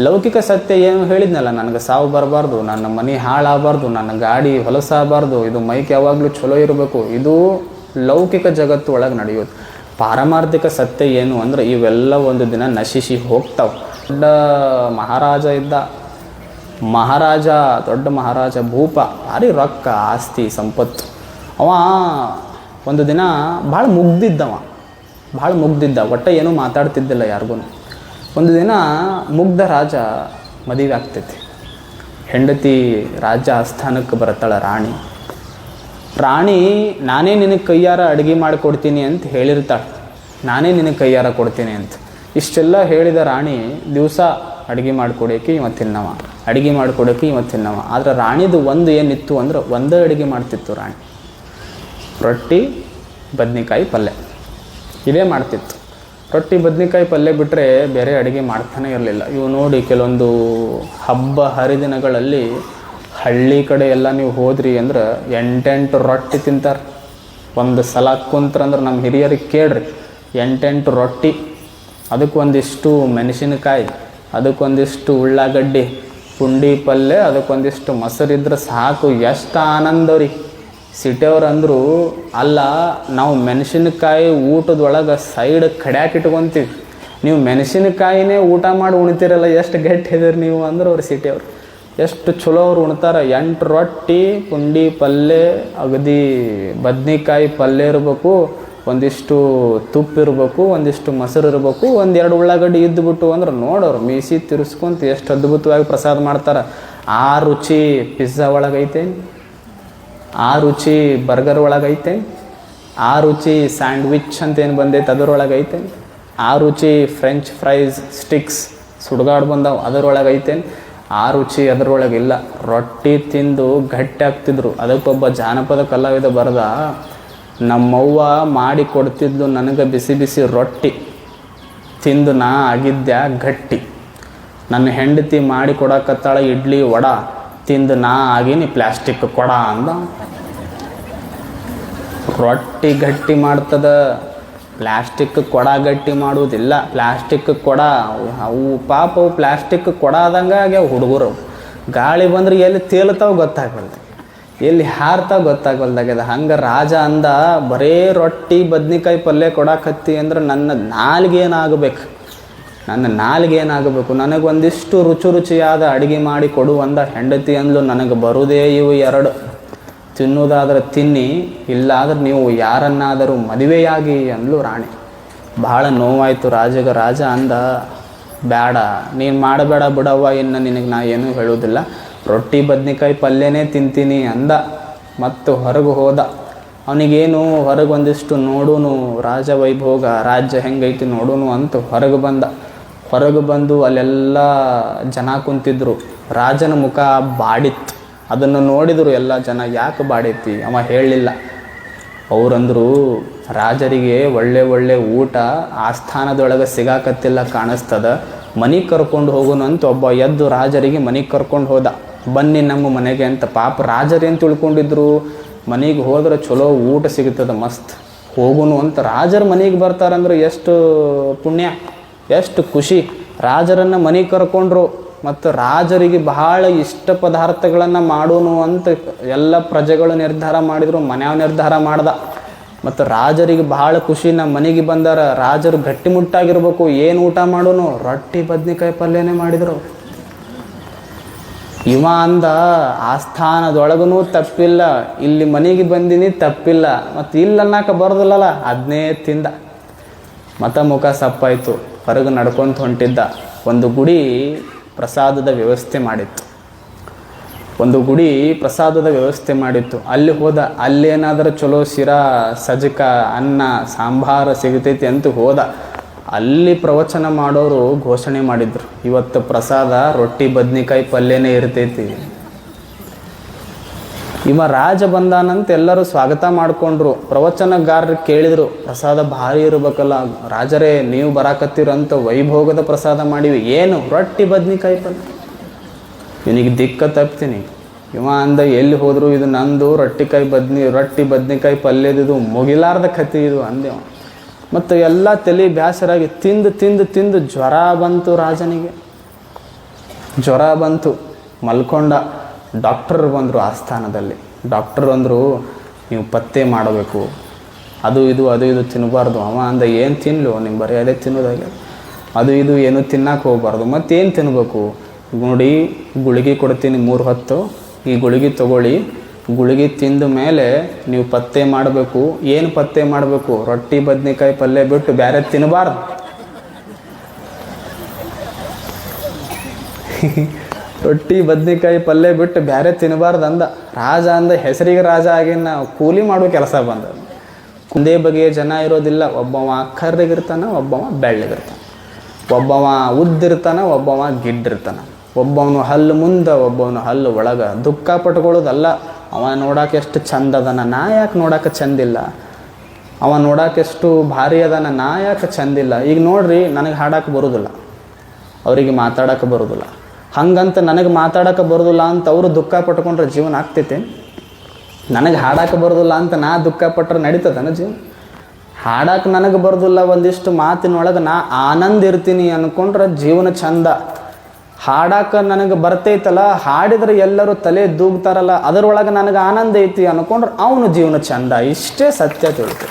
ಲೌಕಿಕ ಸತ್ಯ ಏನು ಹೇಳಿದ್ನಲ್ಲ, ನನಗೆ ಸಾವು ಬರಬಾರ್ದು, ನನ್ನ ಮನೆ ಹಾಳಾಗಬಾರ್ದು, ನನ್ನ ಗಾಡಿ ಹೊಲಸಾಗಬಾರ್ದು, ಇದು ಮೈಕ್ ಯಾವಾಗಲೂ ಚಲೋ ಇರಬೇಕು. ಇದು ಲೌಕಿಕ ಜಗತ್ತು ಒಳಗೆ ನಡೆಯೋದು ಪಾರಮಾರ್ಥಿಕ ಸತ್ಯ ಏನು ಅಂದ್ರೆ ಇವೆಲ್ಲ ಒಂದು ದಿನ ನಶಿಸಿ ಹೋಗ್ತಾವೆ. ದೊಡ್ಡ ಮಹಾರಾಜ ಇದ್ದ. ಮಹಾರಾಜ, ದೊಡ್ಡ ಮಹಾರಾಜ ಭೂಪ, ಭಾರಿ ರೊಕ್ಕ, ಆಸ್ತಿ, ಸಂಪತ್ತು. ಅವ ಒಂದು ದಿನ ಭಾಳ ಮುಗ್ದಿದ್ದವ. ಭಾಳ ಮುಗ್ದಿದ್ದ. ಒಟ್ಟ ಏನೂ ಮಾತಾಡ್ತಿದ್ದಿಲ್ಲ ಯಾರಿಗೂ ಒಂದು ದಿನ ಮುಗ್ಧ ರಾಜ ಮದುವೆ ಆಗ್ತೈತಿ. ಹೆಂಡತಿ ರಾಜ ಆಸ್ಥಾನಕ್ಕೆ ಬರ್ತಾಳೆ ರಾಣಿ. ರಾಣಿ, ನಾನೇ ನಿನಗೆ ಕೈಯಾರ ಅಡುಗೆ ಮಾಡಿಕೊಡ್ತೀನಿ ಅಂತ ಹೇಳಿರ್ತಾಳೆ. ನಾನೇ ನಿನಗೆ ಕೈಯಾರ ಕೊಡ್ತೀನಿ ಅಂತ. ಇಷ್ಟೆಲ್ಲ ಹೇಳಿದ ರಾಣಿ ದಿವಸ ಅಡುಗೆ ಮಾಡಿಕೊಡೋಕೆ ಇವ ತಿನ್ನವ ಅಡುಗೆ ಮಾಡಿಕೊಡೋಕೆ ಇವ ತಿನ್ನವ ಆದರೆ ರಾಣಿದು ಒಂದು ಏನಿತ್ತು ಅಂದ್ರೆ ಒಂದೇ ಅಡುಗೆ ಮಾಡ್ತಿತ್ತು ರಾಣಿ. ರೊಟ್ಟಿ, ಬದನೆಕಾಯಿ ಪಲ್ಯ. ಇದೇ ಮಾಡ್ತಿತ್ತು. ರೊಟ್ಟಿ ಬದ್ನಿಕಾಯಿ ಪಲ್ಯ ಬಿಟ್ಟರೆ ಬೇರೆ ಅಡುಗೆ ಮಾಡ್ತಾನೆ ಇರಲಿಲ್ಲ. ಇವು ನೋಡಿ ಕೆಲವೊಂದು ಹಬ್ಬ ಹರಿದಿನಗಳಲ್ಲಿ ಹಳ್ಳಿ ಕಡೆ ಎಲ್ಲ ನೀವು ಹೋದ್ರಿ ಅಂದ್ರೆ ಎಂಟೆಂಟು ರೊಟ್ಟಿ ತಿಂತಾರೆ. ಒಂದು ಸಲ ಕುಂತ್ರಂದ್ರೆ ನಮ್ಮ ಹಿರಿಯರಿಗೆ ಕೇಳ್ರಿ, ಎಂಟೆಂಟು ರೊಟ್ಟಿ ಅದಕ್ಕೆ ಒಂದಿಷ್ಟು ಮೆಣಸಿನಕಾಯಿ, ಅದಕ್ಕೊಂದಿಷ್ಟು ಉಳ್ಳಾಗಡ್ಡಿ, ಪುಂಡಿ ಪಲ್ಯ, ಅದಕ್ಕೊಂದಿಷ್ಟು ಮೊಸರಿದ್ರೆ ಸಾಕು, ಎಷ್ಟು ಆನಂದ ರೀ ಸಿಟಿಯವ್ರು ಅಂದರು, ಅಲ್ಲ, ನಾವು ಮೆಣಸಿನಕಾಯಿ ಊಟದೊಳಗೆ ಸೈಡ್ ಕಡ್ಯಾಕೆ ಇಟ್ಕೊತೀವಿ. ನೀವು ಮೆಣಸಿನಕಾಯಿನೇ ಊಟ ಮಾಡಿ ಉಣ್ತೀರಲ್ಲ, ಎಷ್ಟು ಗಟ್ಟಿ ಇದೀರಿ ನೀವು ಅಂದ್ರೆ ಅವ್ರು ಸಿಟಿಯವ್ರು ಎಷ್ಟು ಚಲೋ ಅವ್ರು ಉಣ್ತಾರೆ, ಎಂಟು ರೊಟ್ಟಿ, ಪುಂಡಿ ಪಲ್ಯ ಅಗದಿ ಬದ್ನಿಕಾಯಿ ಪಲ್ಯ ಇರಬೇಕು, ಒಂದಿಷ್ಟು ತುಪ್ಪ ಇರಬೇಕು, ಒಂದಿಷ್ಟು ಮೊಸರು ಇರಬೇಕು, ಒಂದೆರಡು ಉಳ್ಳಾಗಡ್ಡಿ ಇದ್ದುಬಿಟ್ಟು ಅಂದ್ರೆ ನೋಡೋರು ಮೀಸಿ ತಿರ್ಸ್ಕೊಂತ ಎಷ್ಟು ಅದ್ಭುತವಾಗಿ ಪ್ರಸಾದ ಮಾಡ್ತಾರೆ. ಆ ರುಚಿ ಪಿಜ್ಜಾ ಒಳಗೈತೆ. ಆ ರುಚಿ ಬರ್ಗರ್ ಒಳಗೈತೆ ಆ ರುಚಿ ಸ್ಯಾಂಡ್ವಿಚ್ ಅಂತ ಏನು ಬಂದೈತೆ ಅದರೊಳಗೈತೆ ಆ ರುಚಿ ಫ್ರೆಂಚ್ ಫ್ರೈಸ್ ಸ್ಟಿಕ್ಸ್ ಸುಡ್ಗಾಡು ಬಂದವು ಅದರೊಳಗೈತೆ ಆ ರುಚಿ ಅದರೊಳಗಿಲ್ಲ ರೊಟ್ಟಿ ತಿಂದು ಗಟ್ಟಿ ಆಗ್ತಿದ್ರು. ಅದಕ್ಕೊಬ್ಬ ಜಾನಪದ ಕಲಾವಿದ ಬರೆದ, ನಮ್ಮವ್ವ ಮಾಡಿ ಕೊಡ್ತಿದ್ಲು ನನಗೆ ಬಿಸಿ ಬಿಸಿ ರೊಟ್ಟಿ, ತಿಂದು ನಾ ಆಗಿದ್ದೆ ಗಟ್ಟಿ. ನನ್ನ ಹೆಂಡತಿ ಮಾಡಿ ಕೊಡಕತ್ತಾಳ ಇಡ್ಲಿ ವಡ ತಿಂದು ನಾ ಆಗಿನಿ ಪ್ಲಾಸ್ಟಿಕ್ ಕೊಡ ಅಂದ. ರೊಟ್ಟಿ ಗಟ್ಟಿ ಮಾಡ್ತದ, ಪ್ಲಾಸ್ಟಿಕ್ ಕೊಡ ಗಟ್ಟಿ ಮಾಡುವುದಿಲ್ಲ. ಪ್ಲಾಸ್ಟಿಕ್ ಕೊಡ, ಅವು ಪಾಪ ಅವು ಪ್ಲಾಸ್ಟಿಕ್ ಕೊಡ ಆದಂಗೆ ಆಗ್ಯಾವ ಹುಡುಗರು. ಗಾಳಿ ಬಂದ್ರೆ ಎಲ್ಲಿ ತೇಲ್ತಾವ ಗೊತ್ತಾಗಲ್ದು ಎಲ್ಲಿ ಹಾರ್ತಾವ ಗೊತ್ತಾಗಲ್ದಾಗ್ಯದ ಹಂಗೆ ರಾಜ ಅಂದ, ಬರೇ ರೊಟ್ಟಿ ಬದ್ನಿಕಾಯಿ ಪಲ್ಯ ಕೊಡಾಕತ್ತಿ ಅಂದ್ರೆ ನನ್ನ ನಾಲ್ಗೆ ಏನಾಗಬೇಕು ನನ್ನ ನಾಲ್ಗೆ ಏನಾಗಬೇಕು? ನನಗೊಂದಿಷ್ಟು ರುಚಿ ರುಚಿಯಾದ ಅಡುಗೆ ಮಾಡಿ ಕೊಡುವಂಥ ಹೆಂಡತಿ ಅಂದ್ಲು, ನನಗೆ ಬರುವುದೇ ಇವು ಎರಡು. ತಿನ್ನುವುದಾದ್ರೆ ತಿನ್ನಿ, ಇಲ್ಲಾದ್ರೆ ನೀವು ಯಾರನ್ನಾದರೂ ಮದುವೆಯಾಗಿ ಅಂದ್ಲು ರಾಣಿ. ಭಾಳ ನೋವಾಯಿತು ರಾಜಗ, ರಾಜ ಅಂದ ಬೇಡ ನೀನು ಮಾಡಬೇಡ ಬಿಡವ್ವ, ಇನ್ನು ನಿನಗೆ ನಾ ಏನೂ ಹೇಳೋದಿಲ್ಲ. ರೊಟ್ಟಿ ಬದ್ನಿಕಾಯಿ ಪಲ್ಯನೇ ತಿಂತೀನಿ ಅಂದ, ಮತ್ತು ಹೊರಗೆ ಹೋದ. ಅವನಿಗೇನು, ಹೊರಗೆ ಒಂದಿಷ್ಟು ನೋಡೂನು ರಾಜ ವೈಭೋಗ ರಾಜ್ಯ ಹೆಂಗೈತಿ ನೋಡೂನು ಅಂತ ಹೊರಗೆ ಬಂದ. ಹೊರಗೆ ಬಂದು ಅಲ್ಲೆಲ್ಲ ಜನ ಕುಂತಿದ್ರು. ರಾಜನ ಮುಖ ಬಾಡಿತ್ತು. ಅದನ್ನು ನೋಡಿದರು ಎಲ್ಲ ಜನ, ಯಾಕೆ ಬಾಡೈತಿ? ಅವ ಹೇಳಲಿಲ್ಲ. ಅವರಂದರು, ರಾಜರಿಗೆ ಒಳ್ಳೆ ಒಳ್ಳೆ ಊಟ ಆಸ್ಥಾನದೊಳಗೆ ಸಿಗಾಕತ್ತಿಲ್ಲ ಕಾಣಿಸ್ತದ. ಮನೆಗೆ ಕರ್ಕೊಂಡು ಹೋಗೋನು ಅಂತ ಒಬ್ಬ ಎದ್ದು ರಾಜರಿಗೆ ಮನೆಗೆ ಕರ್ಕೊಂಡು ಹೋದ. ಬನ್ನಿ ನಮ್ಮ ಮನೆಗೆ ಅಂತ ಪಾಪ ರಾಜರೇನು ತಿಳ್ಕೊಂಡಿದ್ರು? ಮನೆಗೆ ಹೋದ್ರೆ ಚಲೋ ಊಟ ಸಿಗ್ತದೆ ಮಸ್ತ್. ಹೋಗುನು ಅಂತ ರಾಜರ ಮನೆಗೆ ಬರ್ತಾರಂದ್ರೆ ಎಷ್ಟು ಪುಣ್ಯ. ಎಷ್ಟು ಖುಷಿ. ರಾಜರನ್ನು ಮನೆಗೆ ಕರ್ಕೊಂಡ್ರು ಮತ್ತು ರಾಜರಿಗೆ ಬಹಳ ಇಷ್ಟ ಪದಾರ್ಥಗಳನ್ನು ಮಾಡೋನು ಅಂತ ಎಲ್ಲ ಪ್ರಜೆಗಳು ನಿರ್ಧಾರ ಮಾಡಿದರು, ಮನ್ಯಾವ ನಿರ್ಧಾರ ಮಾಡ್ದ. ಮತ್ತು ರಾಜರಿಗೆ ಬಹಳ ಖುಷಿ, ನಮ್ಮ ಮನೆಗೆ ಬಂದಾರ, ರಾಜರು ಗಟ್ಟಿಮುಟ್ಟಾಗಿರ್ಬೇಕು ಏನು ಊಟ ಮಾಡೋನು? ರೊಟ್ಟಿ ಬದ್ನಿಕಾಯಿ ಪಲ್ಯನೇ ಮಾಡಿದರು. ಇವ ಅಂದ ಆಸ್ಥಾನದೊಳಗೂ ತಪ್ಪಿಲ್ಲ, ಇಲ್ಲಿ ಮನೆಗೆ ಬಂದಿನಿ ತಪ್ಪಿಲ್ಲ, ಮತ್ತು ಇಲ್ಲ ಅನ್ನಕ ಬರೋದಿಲ್ಲಲ್ಲ ಅದನ್ನೇ ತಿಂದ. ಮತ ಮುಖ ಸಪ್ಪಾಯಿತು. ಹೊರಗೆ ನಡ್ಕೊತ ಹೊಂಟಿದ್ದ. ಒಂದು ಗುಡಿ ಪ್ರಸಾದದ ವ್ಯವಸ್ಥೆ ಮಾಡಿತ್ತು. ಒಂದು ಗುಡಿ ಪ್ರಸಾದದ ವ್ಯವಸ್ಥೆ ಮಾಡಿತ್ತು. ಅಲ್ಲಿ ಹೋದ ಅಲ್ಲೇನಾದರೂ ಚಲೋ ಶಿರಾ ಸಜಕ ಅನ್ನ, ಸಾಂಬಾರ ಸಿಗತೈತಿ ಅಂತ ಹೋದ. ಅಲ್ಲಿ ಪ್ರವಚನ ಮಾಡೋರು ಘೋಷಣೆ ಮಾಡಿದ್ರು. ಇವತ್ತು ಪ್ರಸಾದ ರೊಟ್ಟಿ, ಬದ್ನಿಕಾಯಿ ಪಲ್ಯನೇ ಇರ್ತೈತಿ. ಇವ ರಾಜ ಬಂದಾನಂತ ಎಲ್ಲರೂ ಸ್ವಾಗತ ಮಾಡಿಕೊಂಡ್ರು. ಪ್ರವಚನಗಾರರು ಕೇಳಿದರು, ಪ್ರಸಾದ ಭಾರಿ ಇರಬೇಕಲ್ಲ, ರಾಜರೇ, ನೀವು ಬರಾಕತ್ತೀರಂತ ವೈಭೋಗದ ಪ್ರಸಾದ ಮಾಡಿವಿ. ಏನು? ರೊಟ್ಟಿ, ಬದ್ನಿಕಾಯಿ ಪಲ್ಯ. ಇವನಿಗೆ ದಿಕ್ಕ ತಪ್ತೀನಿ. ಇವ ಅಂದ, ಎಲ್ಲಿ ಹೋದ್ರು ಇದು ನಂದು ರೊಟ್ಟಿಕಾಯಿ ಬದ್ನಿ, ರೊಟ್ಟಿ, ಬದ್ನಿಕಾಯಿ ಪಲ್ಯದಿದು, ಮುಗಿಲಾರ್ದ ಕತಿ ಇದು ಅಂದೆವ ಮತ್ತು ಎಲ್ಲ ತಲೆ ಬ್ಯಾಸರಾಗಿ ತಿಂದು ತಿಂದು ತಿಂದು ಜ್ವರ ಬಂತು ರಾಜನಿಗೆ. ಜ್ವರ ಬಂತು, ಮಲ್ಕೊಂಡ. ಡಾಕ್ಟರ್ ಬಂದರು ಸ್ಥಾನದಲ್ಲಿ. ಡಾಕ್ಟರ್ ಅಂದರು, ನೀವು ಪತ್ತೆ ಮಾಡಬೇಕು. ಅದು ಇದು ಅದು ಇದು ತಿನ್ನಬಾರ್ದು ಅವ ಅಂದ, ಏನು ತಿನ್ನಲು ನಿಮ್ಮ ಬರೀ ಅದೇ ತಿನ್ನೋದಾಗೆ ಅದು ಇದು, ಏನು ತಿನ್ನಕ್ಕೆ ಹೋಗ್ಬಾರ್ದು. ಮತ್ತೇನು ತಿನ್ನಬೇಕು ನೋಡಿ, ಗುಳಿಗೆ ಕೊಡ್ತೀನಿ ಮೂರು ಹೊತ್ತು. ಈ ಗುಳಿಗೆ ತಗೊಳ್ಳಿ. ಗುಳಿಗೆ ತಿಂದ ಮೇಲೆ ನೀವು ಪತ್ತೆ ಮಾಡಬೇಕು. ಏನು ಪತ್ತೆ ಮಾಡಬೇಕು? ರೊಟ್ಟಿ, ಬದ್ನೆಕಾಯಿ ಪಲ್ಯ ಬಿಟ್ಟು ಬೇರೆ ತಿನ್ನಬಾರ್ದು ರೊಟ್ಟಿ, ಬದ್ನಿಕಾಯಿ ಪಲ್ಯ ಬಿಟ್ಟು ಬೇರೆ ತಿನ್ನಬಾರ್ದು ಅಂದ ರಾಜ ಅಂದ ಹೆಸರಿಗೆ ರಾಜ ಆಗಿ ನಾವು ಕೂಲಿ ಮಾಡೋ ಕೆಲಸ ಬಂದ. ಒಂದೇ ಬಗೆಯ ಜನ ಇರೋದಿಲ್ಲ, ಒಬ್ಬವ ಕರ್ರಿಗಿರ್ತಾನ, ಒಬ್ಬವ ಬೆಳ್ಳಗಿರ್ತಾನ. ಒಬ್ಬವ ಉದ್ದಿರ್ತಾನ, ಒಬ್ಬವ ಗಿಡ್ಡಿರ್ತಾನ. ಒಬ್ಬವನು ಹಲ್ಲು ಮುಂದೆ, ಒಬ್ಬವನು ಹಲ್ಲು ಒಳಗೆ. ದುಃಖ ಪಟ್ಕೊಳ್ಳೋದಲ್ಲ, ಅವ ನೋಡಕ್ಕೆ ಎಷ್ಟು ಚಂದ ಅದನ, ನಾ ಯಾಕೆ ನೋಡಕ್ಕೆ ಚಂದಿಲ್ಲ ಅವ ನೋಡಕ್ಕೆ ಎಷ್ಟು ಭಾರಿ ಅದನ, ನಾ ಯಾಕೆ ಚಂದಿಲ್ಲ ಈಗ ನೋಡ್ರಿ, ನನಗೆ ಹಾಡಕ್ಕೆ ಬರೋದಿಲ್ಲ. ಅವರಿಗೆ ಮಾತಾಡಕ್ಕೆ ಬರೋದಿಲ್ಲ. ಹಂಗಂತ ನನಗೆ ಮಾತಾಡೋಕೆ ಬರೋದಿಲ್ಲ ಅಂತ ಅವರು ದುಃಖ ಪಟ್ಕೊಂಡ್ರೆ ಜೀವನ ಆಗ್ತೈತೆ. ನನಗೆ ಹಾಡಕ್ಕೆ ಬರೋದಿಲ್ಲ ಅಂತ ನಾ ದುಃಖ ಪಟ್ರೆ ನಡೀತದನ ಜೀವನ? ಹಾಡಕ್ಕೆ ನನಗೆ ಬರೋದಿಲ್ಲ ಒಂದಿಷ್ಟು ಮಾತಿನೊಳಗೆ ನಾ ಆನಂದ ಇರ್ತೀನಿ ಅಂದ್ಕೊಂಡ್ರೆ ಜೀವನ ಚಂದ. ಹಾಡಕ್ಕೆ ನನಗೆ ಬರ್ತೈತಲ್ಲ, ಹಾಡಿದ್ರೆ ಎಲ್ಲರೂ ತಲೆ ದೂಗ್ತಾರಲ್ಲ, ಅದರೊಳಗೆ ನನಗೆ ಆನಂದ ಐತಿ ಅಂದ್ಕೊಂಡ್ರೆ ಅವನು ಜೀವನ ಚಂದ. ಇಷ್ಟೇ ಸತ್ಯ ತಿಳ್ತು